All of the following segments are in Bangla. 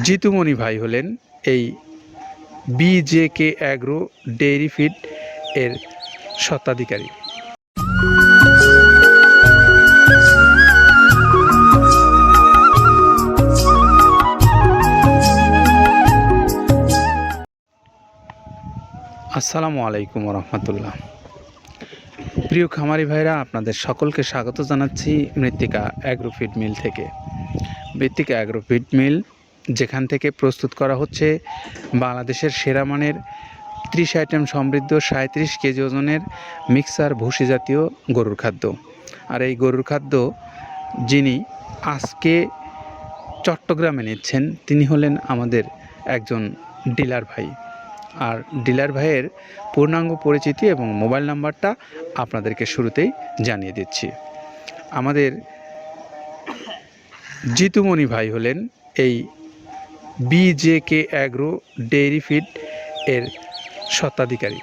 জিতুমণি ভাই হলেন এই বিজেকে অ্যাগ্রো ডেইরি ফিড এর স্বত্বাধিকারী। আসসালামু আলাইকুম রহমতুল্লাহ। প্রিয় খামারি ভাইরা, আপনাদের সকলকে স্বাগত জানাচ্ছি মৃত্তিকা অ্যাগ্রোফিড মিল থেকে। মৃত্তিকা অ্যাগ্রোফিড মিল যেখান থেকে প্রস্তুত করা হচ্ছে বাংলাদেশের সেরা মানের ত্রিশ আইটেম সমৃদ্ধ সাঁত্রিশ কেজি ওজনের মিক্সার ভুসি জাতীয় গরুর খাদ্য। আর এই গরুর খাদ্য যিনি আজকে চট্টগ্রামে নিচ্ছেন, তিনি হলেন আমাদের একজন ডিলার ভাই। আর ডিলার ভাইয়ের পূর্ণাঙ্গ পরিচিতি এবং মোবাইল নাম্বারটা আপনাদেরকে শুরুতেই জানিয়ে দিচ্ছি। আমাদের জিতুমণি ভাই হলেন এই বিজেকে অ্যাগ্রো ডেইরি ফিড এর স্বত্বাধিকারী।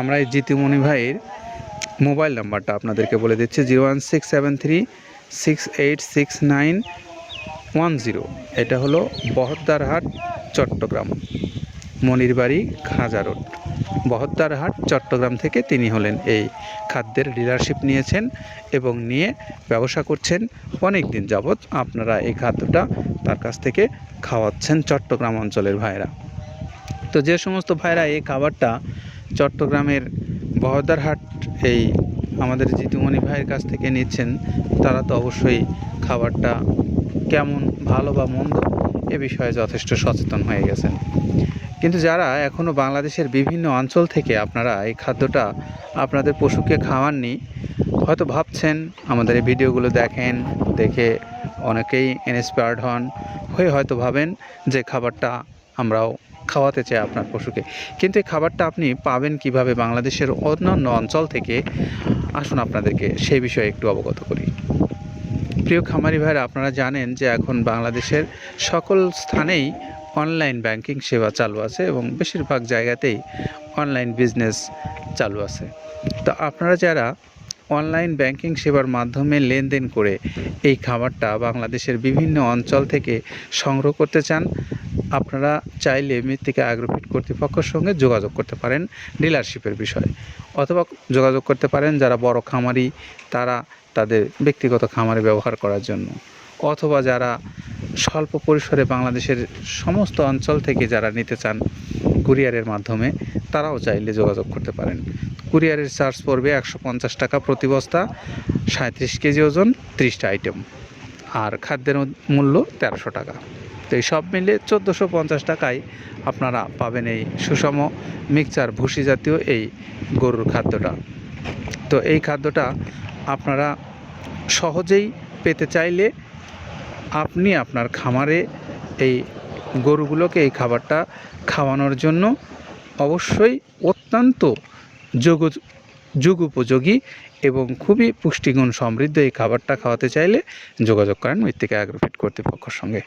আমরা এই জিতুমণি ভাইয়ের মোবাইল নাম্বারটা আপনাদেরকে বলে দিচ্ছি, zero one six seven three, six eight six nine one zero. এটা হলো বহদ্দারহাট, চট্টগ্রাম মনির বাড়ি খাজা রোড। বহদ্দারহাট চট্টগ্রাম থেকে তিনি হলেন এই খাদ্যের ডিলারশিপ নিয়েছেন এবং নিয়ে ব্যবসা করছেন অনেক দিন যাবৎ। আপনারা এই খাদ্যটা তার কাছ থেকে খাওয়াচ্ছেন চট্টগ্রাম অঞ্চলের ভাইরা তো যে সমস্ত ভাইরা এই খাবারটা চট্টগ্রামের বহদ্দারহাট এই আমাদের জিতুমণি ভাইয়ের কাছ থেকে নিচ্ছেন, তারা তো অবশ্যই খাবারটা কেমন, ভালো বা মন্দ এ বিষয়ে যথেষ্ট সচেতন হয়ে গেছেন। কিন্তু যারা এখনও বাংলাদেশের বিভিন্ন অঞ্চল থেকে আপনারা এই খাদ্যটা আপনাদের পশুকে খাওয়াননি, হয়তো ভাবছেন, আমাদের এই ভিডিওগুলো দেখেন, দেখে অনেকেই ইন্সপায়ার্ড হন, হয়ে হয়তো ভাবেন যে খাবারটা আমরাও খাওয়াতে চাই আপনার পশুকে। কিন্তু এই খাবারটা আপনি পাবেন কীভাবে বাংলাদেশের অন্যান্য অঞ্চল থেকে? আসুন আপনাদেরকে সেই বিষয়ে একটু অবগত করি। প্রিয় খামারি ভাইরা, আপনারা জানেন যে এখন বাংলাদেশের সকল স্থানেই অনলাইন ব্যাংকিং সেবা চালু আছে এবং বেশিরভাগ জায়গাতেই অনলাইন বিজনেস চালু আছে। তো আপনারা যারা অনলাইন ব্যাংকিং সেবার মাধ্যমে লেনদেন করে এই খাবারটা বাংলাদেশের বিভিন্ন অঞ্চল থেকে সংগ্রহ করতে চান, আপনারা চাইলে মৃত্তিকা অ্যাগ্রোফিট কর্তৃপক্ষের সঙ্গে যোগাযোগ করতে পারেন ডিলারশিপের বিষয়ে। অথবা যোগাযোগ করতে পারেন যারা বড় খামারি, তারা তাদের ব্যক্তিগত খামারে ব্যবহার করার জন্য। অথবা যারা স্বল্প পরিসরে বাংলাদেশের সমস্ত অঞ্চল থেকে যারা নিতে চান কুরিয়ারের মাধ্যমে, তারাও চাইলে যোগাযোগ করতে পারেন। কুরিয়ারের চার্জ পড়বে একশো পঞ্চাশ টাকা প্রতি বস্তা, সাঁত্রিশ কেজি ওজন, ত্রিশটা আইটেম। আর খাদ্যের মূল্য তেরোশো টাকা। তো এই সব মিলে চোদ্দোশো পঞ্চাশ টাকায় আপনারা পাবেন এই সুষম মিক্সচার ভুসি জাতীয় এই গরুর খাদ্যটা। তো এই খাদ্যটা আপনারা সহজেই পেতে চাইলে আপনি আপনার খামারে এই গরুগুলোকে এই খাবারটা খাওয়ানোর জন্য অবশ্যই অত্যন্ত যোগ যুগ উপযোগী এবং খুবই পুষ্টিগুণ সমৃদ্ধ এই খাবারটা খাওয়াতে চাইলে যোগাযোগ করেন মৃত্তিকা অ্যাগ্রোফিট কর্তৃপক্ষের সঙ্গে।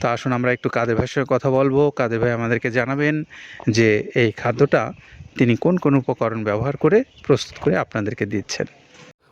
তো আসুন আমরা একটু কাদের ভাইয়ের সঙ্গে কথা বলব। কাদের ভাই আমাদেরকে জানাবেন যে এই খাদ্যটা তিনি কোন কোন উপকরণ ব্যবহার করে প্রস্তুত করে আপনাদেরকে দিচ্ছেন।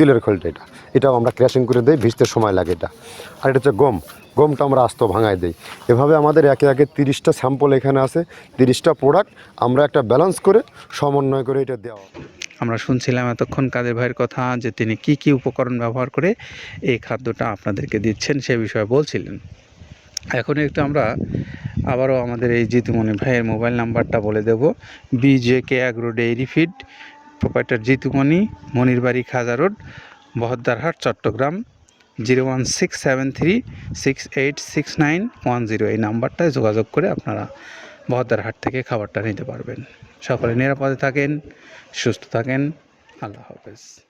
তিলের খোলটা এটা। এটাও আমরা ক্র্যাশিং করে দিই, ভিজতে সময় লাগে এটা। আর এটা হচ্ছে গম। গমটা আমরা আস্ত ভাঙায় দিই। এভাবে আমাদের একে একে তিরিশটা স্যাম্পল এখানে আছে, তিরিশটা প্রোডাক্ট আমরা একটা ব্যালেন্স করে সমন্বয় করে এটা দেওয়া। আমরা শুনছিলাম এতক্ষণ কাদের ভাইয়ের কথা যে তিনি কি কি উপকরণ ব্যবহার করে এই খাদ্যটা আপনাদেরকে দিচ্ছেন সে বিষয়ে বলছিলেন। এখন একটু আমরা আবারও আমাদের এই জিতুমণি ভাইয়ের মোবাইল নাম্বারটা বলে দেব। BJK agro dairy feed proprietor Jitumoni Monirbari Khaja road Bahaddarhat Chattogram, zero one six seven three, six eight six nine one zero. এই নাম্বারটায় যোগাযোগ করে আপনারা বহদ্দারহাট থেকে খাবারটা নিতে পারবেন। সকলে নিরাপদে থাকেন, সুস্থ থাকেন। আল্লাহ হাফেজ।